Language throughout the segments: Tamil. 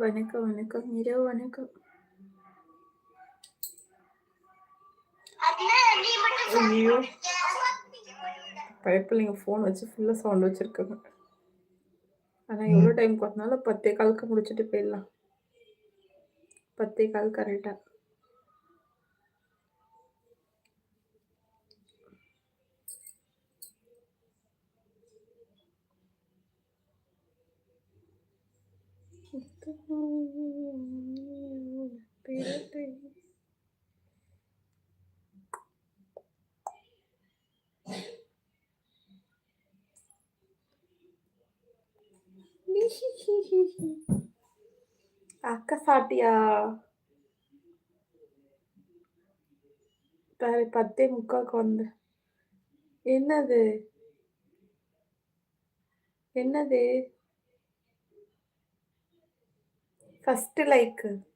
வணக்கம் வணக்கம். இரவு வணக்கம். ஐயோ பைப்பிள்ளைங்க ஃபோன் வச்சு ஃபுல்லாக சவுண்ட் வச்சுருக்காங்க. ஆனால் எவ்வளோ டைம் பார்த்தனால பத்தே காலுக்கு முடிச்சுட்டு போயிடலாம். பத்தே கால் கரெக்டாக அக்கா சாப்பிட்டியா? பாரு பத்தே முக்காக்கு வந்து. என்னது? என்னது? ஃபஸ்ட்டு லைக்கு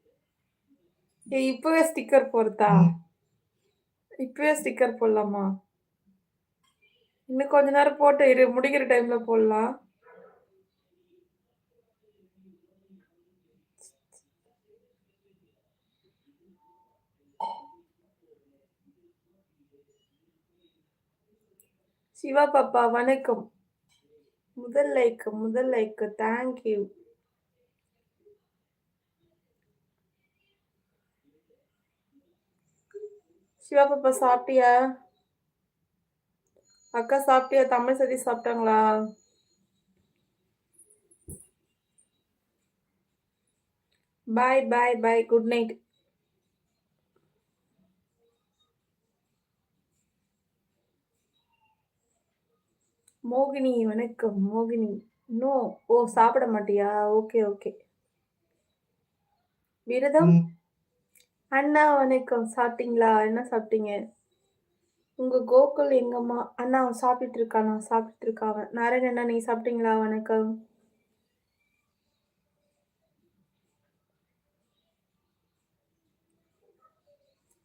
இப்பவே ஸ்டிக்கர் போடுறதா இப்பவே ஸ்டிக்கர் போடலாமா? இன்னும் கொஞ்ச நேரம் போட்டு இரு முடிக்கிற டைம்ல போடலாம். சிவா பாப்பா வணக்கம். முதல் லைக் முதல் லைக் தேங்க்யூ சிவா பாப்பா சாப்பிட்டியா? அக்கா சாப்பிட்டியா? தமிழ் சதி சாப்பிட்டாங்களா? பாய் பாய் பாய் குட் நைட் மோகினி வணக்கம். மோகினி. நோ ஓ சாப்பிட மாட்டியா? ஓகே ஓகே விரதம்? அண்ணா வணக்கம். சாப்பிட்டீங்களா? என்ன சாப்பிட்டீங்க? உங்க கோகுல் எங்கம்மா? அண்ணா அவன் சாப்பிட்டு இருக்கானா. சாப்பிட்டு அவன் நாராயண அண்ணா நீ சாப்பிட்டீங்களா? வணக்கம்.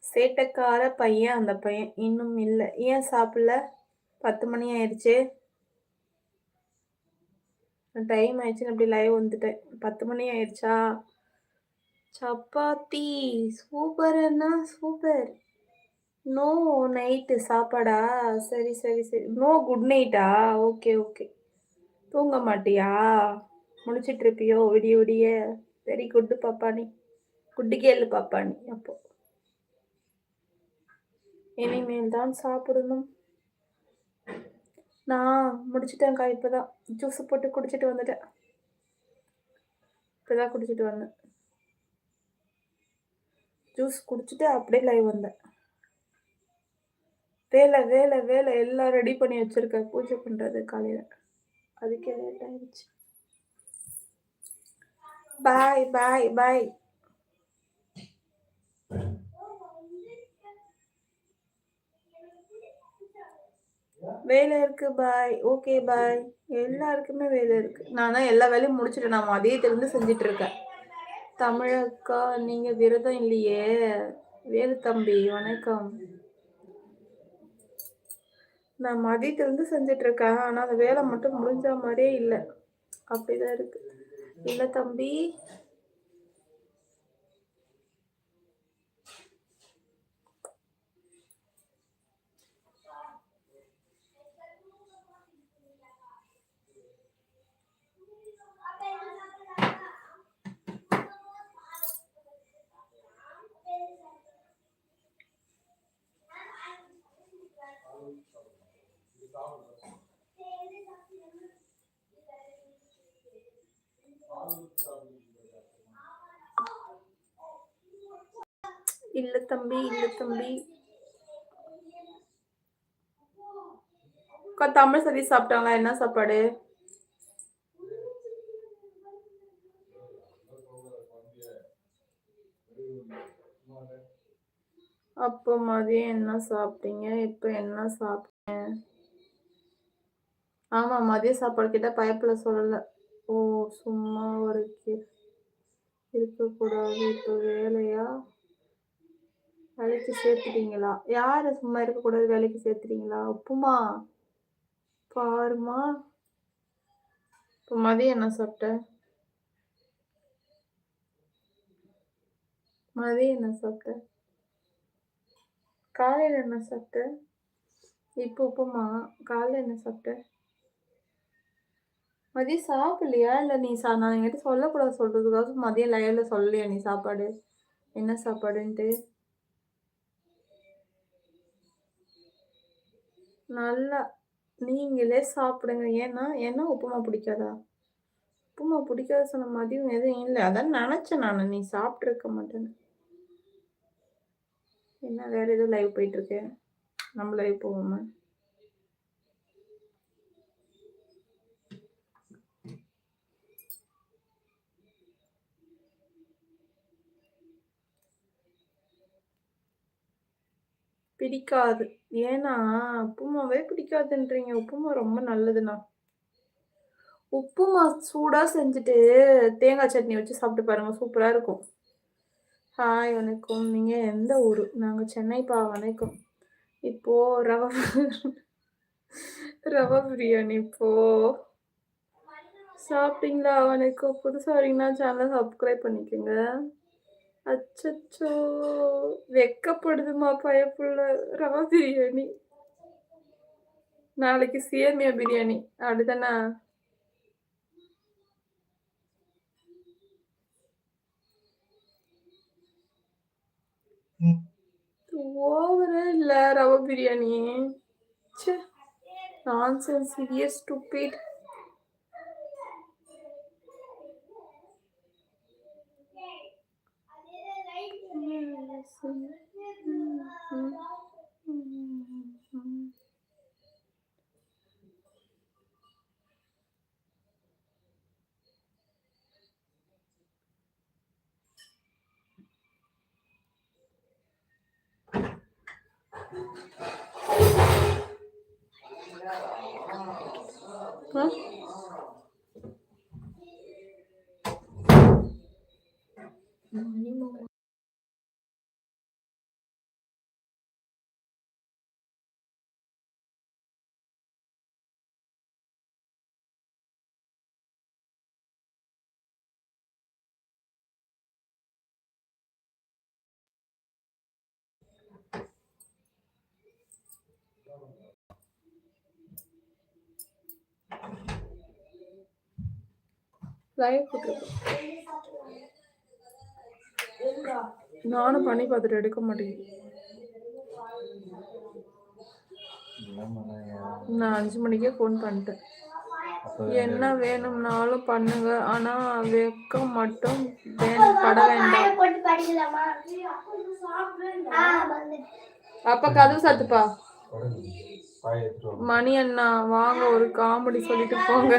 சேட்டக்கார பையன் அந்த பையன். இன்னும் இல்லை. ஏன் சாப்பிடல? பத்து மணி ஆயிடுச்சு டைம் ஆயிடுச்சுன்னு அப்படி லைவ் வந்துட்டேன். பத்து மணி ஆயிடுச்சா சப்பாத்தி. சூப்பர் அண்ணா சூப்பர். நோ நைட்டு சாப்பாடா? சரி சரி சரி. நோ குட் நைட்டா ஓகே ஓகே. தூங்க மாட்டியா? முடிச்சிட்டு இருப்பியோ? விடிய விடிய. வெரி குட்டு பாப்பானி குட்டு கேளு பாப்பானி அப்போ. இனிமேல் தான் சாப்பிடணும். நான் முடிச்சிட்டேன்க்கா இப்போதான். ஜூஸ் போட்டு குடிச்சிட்டு வந்துட்டேன். இப்போதான் குடிச்சிட்டு வந்தேன். ஜூஸ் குடிச்சிட்டு அப்படியே லைவ் வந்தேன். வேலை வேலை வேலை எல்லாம் ரெடி பண்ணி வச்சுருக்கேன். பூஜை பண்ணுறது காலையில். அதுக்கே லேட் ஆயிடுச்சு. பாய் பாய் பாய் வேலை இருக்கு பாய் ஓகே பாய் எல்லாருக்குமே வேலை இருக்கு. நான் தான் எல்லா வேலையும் முடிச்சுட்டேன். நான் மதியத்திலிருந்து செஞ்சுட்டு இருக்கேன். தமிழக்கா? நீங்க விரதம் இல்லையே. வேலு தம்பி வணக்கம். நான் மதியத்திலிருந்து செஞ்சுட்டு இருக்கேன் ஆனா அந்த வேலை மட்டும் முடிஞ்ச மாதிரியே இல்லை. அப்படிதான் இருக்கு. இல்லை தம்பி இல்ல தம்பி இல்ல தம்பி. தமிழ் சதி சாப்பிட்டாங்களா? என்ன சாப்பாடு? அப்போ மதியம் என்ன சாப்பிட்டீங்க? இப்போ என்ன சாப்பிட்டீங்க ஆமா மதிய சாப்பாடு கிட்ட பயப்புல சொல்லல. ஓ சும்மா ஒரு இருக்கக்கூடாது. இப்போ வேலையா? வேலைக்கு சேர்த்துட்டீங்களா? யாரு சும்மா இருக்கக்கூடாது வேலைக்கு சேர்த்துட்டீங்களா? உப்புமா? பாருமா. இப்போ மதியம் என்ன சாப்பிட்ட? மதியம் என்ன சாப்பிட்ட? காலையில் என்ன சாப்பிட்ட? இப்போ உப்புமா. காலையில் என்ன சாப்பிட்ட? மதியம் சாப்பிடலையா? இல்லை நீ சா நான் என்கிட்ட சொல்லக்கூடாது சொல்கிறதுக்காக மதியம் லைவ்ல சொல்லலையா நீ சாப்பாடு? என்ன சாப்பாடுன்ட்டு? நல்லா நீங்களே சாப்பிடுங்க. ஏன்னா ஏன்னா உப்புமா பிடிக்காதா? உப்புமா பிடிக்காத சொன்ன மதியம் எதுவும் இல்லை. அதான் நினச்சேன் நான். நீ சாப்பிட்ருக்க மாட்டேன்னு. என்ன வேறு எதுவும் லைவ் போயிட்டுருக்கேன் நம்ம லைவ் போவோமா? பிடிக்காது. ஏன்னா உப்புமாவே பிடிக்காதுன்றீங்க. உப்புமா ரொம்ப நல்லதுண்ணா. உப்புமா சூடாக செஞ்சுட்டு தேங்காய் சட்னி வச்சு சாப்பிட்டு பாருங்க. சூப்பராக இருக்கும். ஹாய் வணக்கம். நீங்கள் எந்த ஊர்? நாங்கள் சென்னைப்பா வணக்கம். இப்போ ரவா ரவா பிரியாணி இப்போ. சாப்பிட்டீங்களா? வணக்கம். புதுசாக வரீங்கன்னா சேனலை சப்ஸ்கிரைப் பண்ணிக்கோங்க. அச்சச்சோ வெக்கப்படுதுமா பயப்புள்ள ரவா பிரியாணி நாளைக்கு சேமியா பிரியாணி. அப்படிதானே? ஓவரே இல்ல ரவா பிரியாணி. ச்சே nonsense serious stupid Quoi? Live நானும் பண்ணி பார்த்துட்டு எடுக்க மாட்டேங்குது. நான் அஞ்சு மணிக்கே ஃபோன் பண்ணிட்டேன். என்ன வேணும்னாலும் பண்ணுங்க. ஆனா வெக்கம் மட்டும் வேணும். பட வேண்டாம். அப்ப கதவு சாத்துப்பா. மணி அண்ணா வாங்க ஒரு காமெடி சொல்லிட்டு போங்க.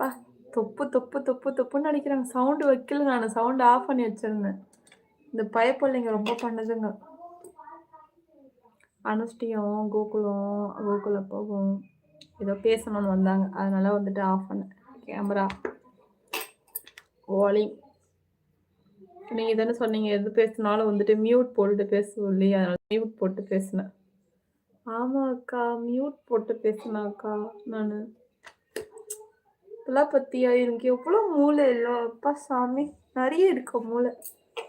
பா தொப்பு தொப்பு தொப்பு தொப்புன்னு அடிக்கிறாங்க. சவுண்டு வைக்கல நான். சவுண்டு ஆஃப் பண்ணி வச்சிருந்தேன். இந்த பயப்பிள்ளைங்க ரொம்ப பண்ணுதுங்க. அனுஷ்டியம் கோகுலம் கோகுல போகும். ஏதோ பேசணும்னு வந்தாங்க. அதனால வந்துட்டு ஆஃப் பண்ணேன். கேமரா வாலிங் நீங்கள் தானே சொன்னீங்க எது பேசினாலும் வந்துட்டு மியூட் போட்டு பேச சொல்லி அதனால் மியூட் போட்டு பேசினேன். ஆமாம் அக்கா மியூட் போட்டு பேசினாக்கா நான். இப்பெல்லாம் பத்தியா? எனக்கு எவ்வளோ மூளை? இல்லை அப்பா சாமி. நிறைய இருக்கு மூளை.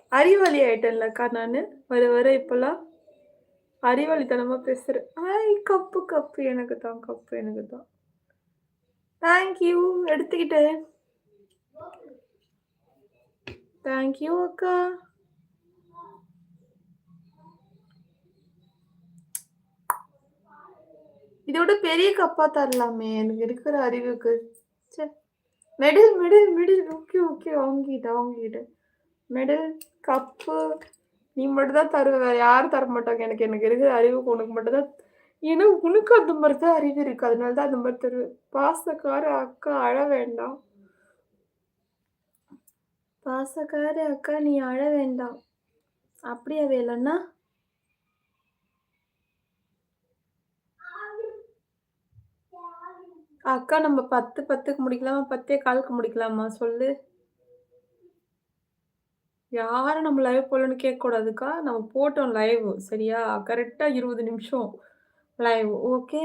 அறிவாளி ஆயிட்டேன்லக்கா நான். வர வர இப்பெல்லாம் அறிவாளித்தனமா பேசுறேன். ஐ கப்பு கப்பு. எனக்கு தான் கப்பு எனக்கு தான். தேங்க்யூ எடுத்துக்கிட்டேன். தேங்க்யூ அக்கா. இதோட பெரிய கப்பா தரலாமே. எனக்கு இருக்கிற அறிவுக்கு. Medal medal medal okay okay வாங்கிட்ட வாங்கிட்ட. மெடல் கப்பு நீ மட்டும் தான் தருவ. வேற யாரும் தர மாட்டாங்க. எனக்கு எனக்கு இருக்கிற அறிவுக்கு உனக்கு மட்டும் தான் ஏன்னா உனக்கு அந்த மாதிரி தான் அறிவு இருக்கு. அதனால தான் அந்த மாதிரி தருவேன் பாசக்கார அக்கா அழ வேண்டாம். பாசக்கார அக்கா நீ அழ வேண்டாம். அப்படியே வேலைன்னா அக்கா நம்ம பத்து பத்துக்கு முடிக்கலாமா? பத்தே காலுக்கு முடிக்கலாமா? சொல்லு. யாரும் நம்ம லைவ் போடலன்னு கேட்கக்கூடாதுக்கா. நம்ம போட்டோம் லைவ் சரியா? கரெக்டாக இருபது நிமிஷம் லைவ் ஓகே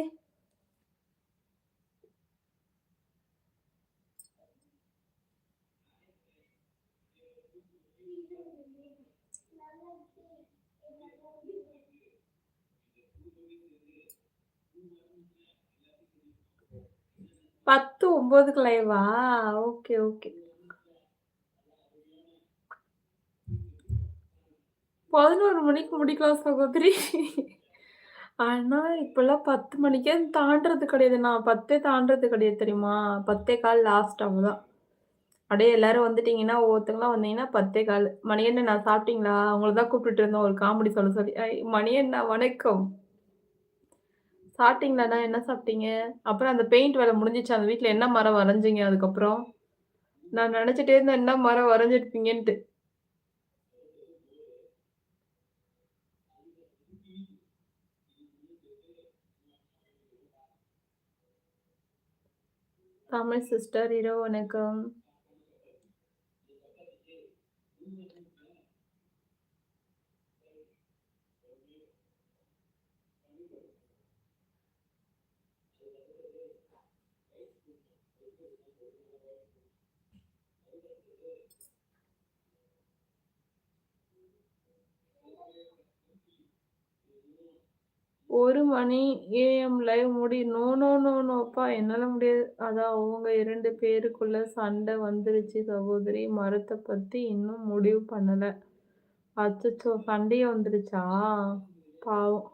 பத்து ஒன்பதுக்கு லைவா ஓகே ஓகே. பதினோரு மணிக்கு முடிக்கலாம் சகோதரி. ஆனா இப்பெல்லாம் பத்து மணிக்கே தாண்டறது கிடையாது. நான் பத்தே தாண்டறது கிடையாது தெரியுமா? பத்தே கால் லாஸ்ட் அவ்வளோதான் அப்படியே எல்லாரும் வந்துட்டீங்கன்னா ஒவ்வொருத்தங்களாம் வந்தீங்கன்னா பத்தே கால். மணியண்ணா நான் சாப்பிட்டீங்களா? அவங்கள தான் கூப்பிட்டுட்டு இருந்தோம். ஒரு காமெடி சொல்ல சொல்லி. ஐ, என்ன வணக்கம். சாப்பிட்டீங்களாண்ணா என்ன சாப்பிட்டீங்க? அப்புறம் அந்த பெயிண்ட் வேலை முடிஞ்சிச்சு. அந்த வீட்டில் என்ன மரம் வரைஞ்சிங்க அதுக்கப்புறம்? நான் நினச்சிட்டே இருந்தேன் என்ன மரம் வரைஞ்சிருப்பீங்கன்ட்டு. தமிழ் சிஸ்டர் இரவு வணக்கம். ஒரு மணி ஏஎம் லைவ் முடி நோ நோ நோ நோப்பா என்னால முடியாது. அதான் அவங்க இரண்டு பேருக்குள்ள சண்டை வந்துருச்சு சகோதரி. மரத்தை பத்தி இன்னும் முடிவு பண்ணல. அச்சச்சோ சண்டையே வந்துருச்சா? பாவம்.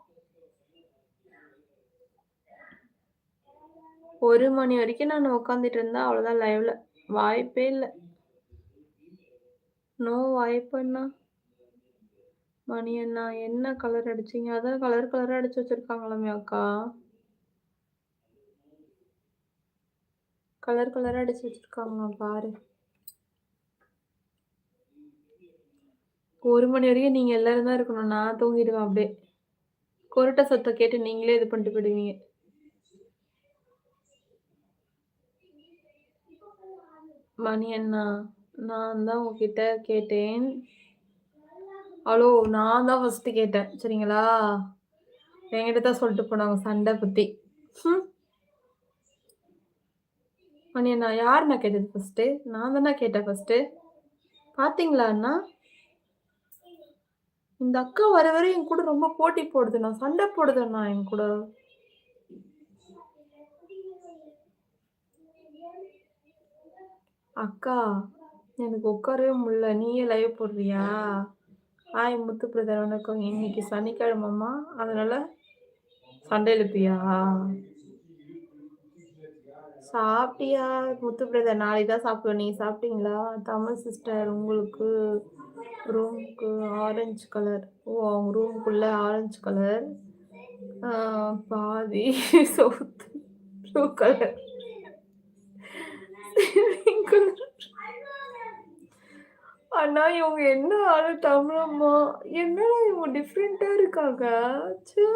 ஒரு மணி வரைக்கும் நான் உட்காந்துட்டு இருந்தேன் அவ்வளோதான் லைவ்ல வாய்ப்பே இல்லை. நோ வாய்ப்புன்னா மணி அண்ணா என்ன கலர் அடிச்சீங்க? அதான் கலர் கலராக அடிச்சு வச்சிருக்காங்களாமே அக்கா. கலர் கலராக அடிச்சு வச்சிருக்காங்களா பாரு. ஒரு மணி வரைக்கும் நீங்கள் எல்லாரும் தான் இருக்கணும். நான் தூங்கிடுவேன் அப்படியே. கொரட்டை சத்தம் கேட்டு நீங்களே இது பண்ணிட்டு போயிடுவீங்க. மணி அண்ணா நான் தான் உங்ககிட்ட கேட்டேன். ஹலோ நான் தான் ஃபஸ்ட்டு கேட்டேன். சரிங்களா? என்கிட்ட தான் சொல்லிட்டு போனாங்க சண்டை பற்றி ம் மணி அண்ணா யார் நான் கேட்டது ஃபஸ்ட்டு நான் தானே கேட்டேன் ஃபஸ்ட்டு பார்த்தீங்களா அண்ணா? இந்த அக்கா வர வர என் கூட ரொம்ப போட்டி போடுது. நான் சண்டை போடுது அண்ணா என் கூட. அக்கா எனக்கு உட்காரவே முடியல. நீயே லைவ் போடுறியா? ஆய் முத்து பிரதர் வணக்கம். இன்னைக்கு சனிக்கிழமம்மா. அதனால சண்டை எழுப்பியா சாப்பிட்டியா? முத்து பிரதர் நாளைக்கு தான் சாப்பிடுவேன். நீங்கள் சாப்பிட்டீங்களா? தமிழ் சிஸ்டர் உங்களுக்கு ரூமுக்கு ஆரஞ்சு கலர் ஓ அவங்க ரூமுக்குள்ள ஆரஞ்சு கலர் பாதி சவுத் ப்ளூ கலர் அண்ணா இவங்க என்ன ஆளு தமிழம்மா? என்னடா இவங்க டிஃப்ரெண்டா இருக்காங்க? ச்சே.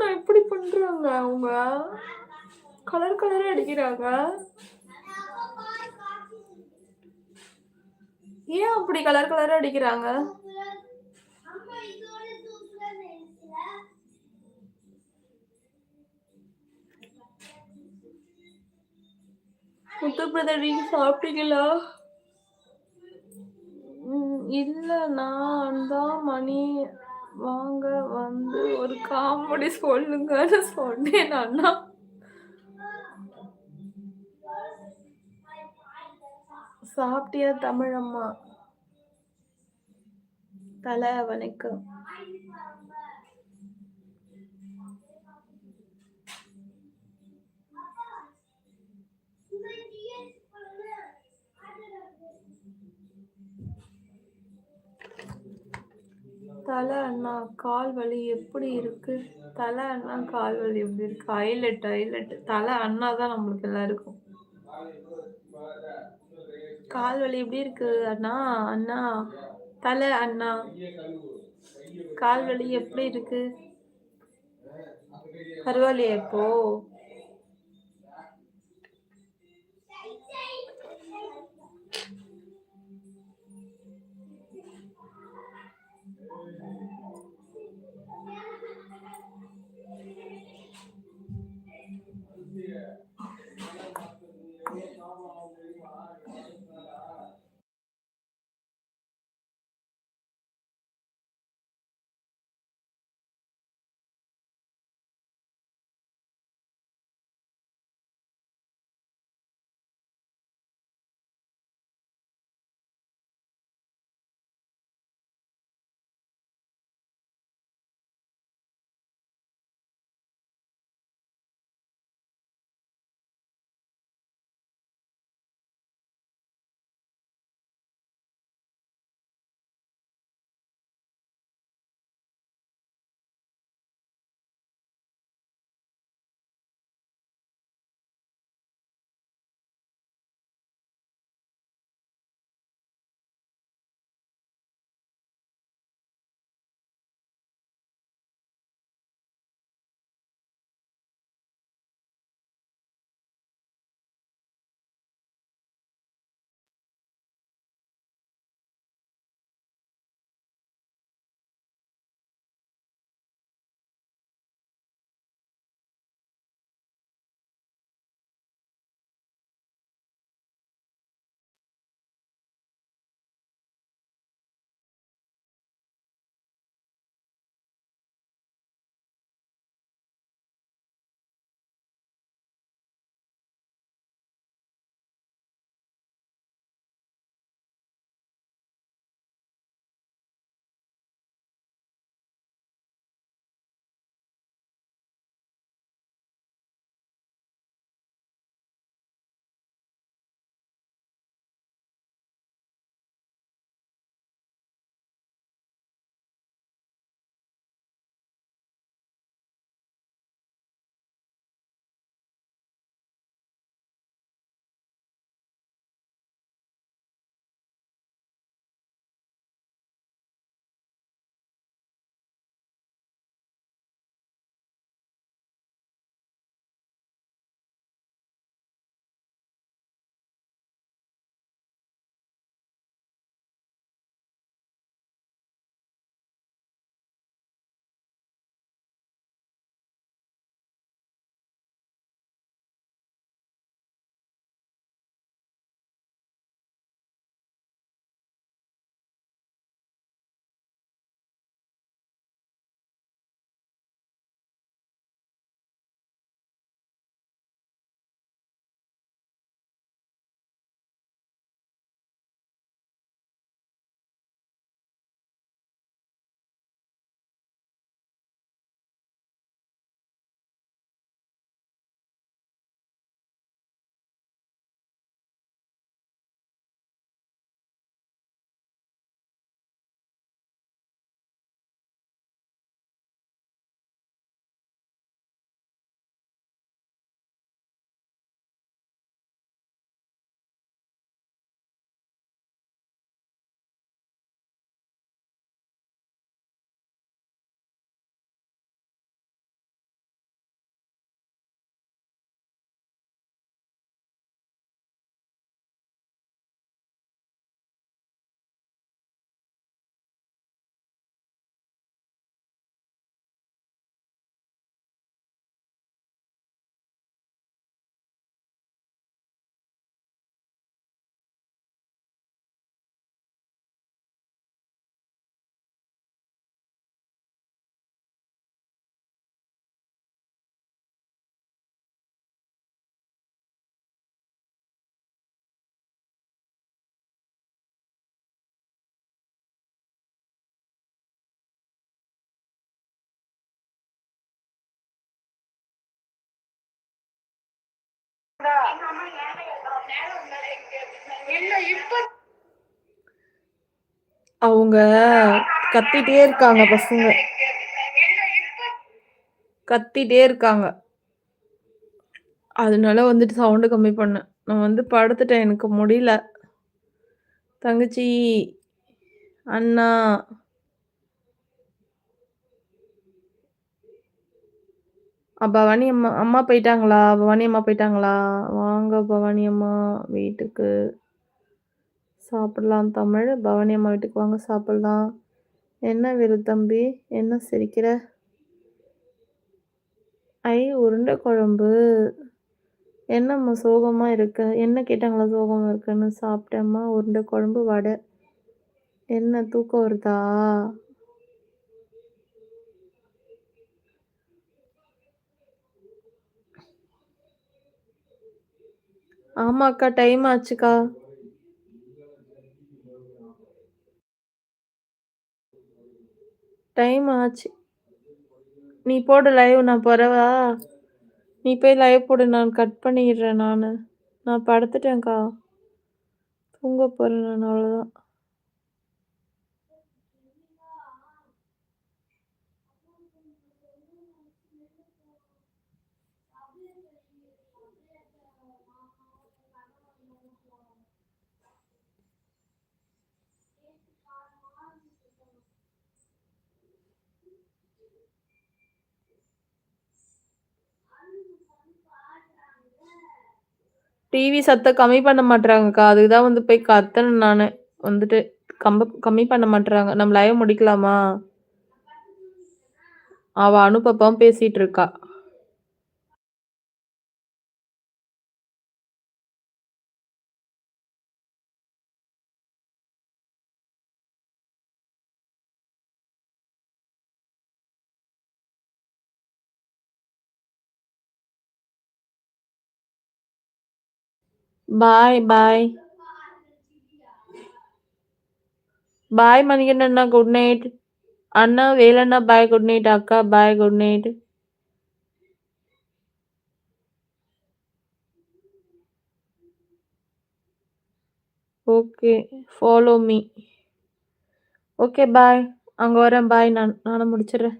நான் இப்படி பண்றாங்க அவங்க? கலர் கலரா அடிக்கிறாங்க. ஏன் அப்படி கலர் கலரா அடிக்கிறாங்க? முத்து பிரதர் நீங்க சாப்பிட்டீங்களா? இல்ல நான் தான் மணி வாங்க வந்து ஒரு காமெடி சொல்லுங்கன்னு சொன்னேன் அண்ணா. சாப்பிட்டியா தமிழம்மா? தலை வணக்கம் தலை அண்ணா கால் வலி எப்படி இருக்கு? தலை அண்ணா கால் வலி எப்படி இருக்கு? ஐலட் ஐலட் தலை அண்ணா தான் நம்மளுக்கு எல்லாருக்கும். கால் வலி எப்படி இருக்கு அண்ணா? அண்ணா தலை அண்ணா கால் வலி எப்படி இருக்கு? பரவாயில்லையா இப்போ. அவங்க கத்திட்டே இருக்காங்க பசங்க. கத்திட்டே இருக்காங்க. அதனால வந்துட்டு சவுண்டு கம்மி பண்ணேன். நான் வந்து படுத்துட்டேன். எனக்கு முடியல. தங்கச்சி அண்ணா பவானி அம்மா அம்மா போயிட்டாங்களா? பவானி அம்மா போயிட்டாங்களா? வாங்க பவானி அம்மா வீட்டுக்கு சாப்பிடலாம். தமிழ் பவானி அம்மா வீட்டுக்கு வாங்க சாப்பிடலாம். என்ன விரு தம்பி? என்ன சிரிக்கிற? ஐ உருண்டை குழம்பு. என்னம்மா சோகமா இருக்க? என்ன கேட்டாங்களா சோகமா இருக்குன்னு? சாப்பிட்டேம்மா உருண்டை குழம்பு வடை. என்ன தூக்கம் வருதா? ஆமாக்கா டைம் ஆச்சுக்கா. டைம் ஆச்சு. நீ போடு லைவ் நான் போறவா? நீ போய் லைவ் போடு நான் கட் பண்ணிடுறேன் நான். நான் படுத்துட்டேன்க்கா. தூங்க போறேன் நான் அவ்வளோதான் டிவி சத்தம் கம்மி பண்ண மாட்றாங்கக்கா. அதுக்கு தான் வந்து போய் கத்தன நானு. வந்துட்டு கம்ப கம்மி பண்ண மாட்டுறாங்க நம்ம லைவ் முடிக்கலாமா? அவ அனுப்பப்பாவும் பேசிட்டு இருக்கா. Bye, bye. பாய் மணிகண்டன் அண்ணா குட் நைட். அண்ணா வேலண்ணா பாய் குட் நைட். அக்கா bye good night. Okay. Follow me. Okay bye. அங்க வரேன் பாய் நான். நானும் முடிச்சிடுறேன்.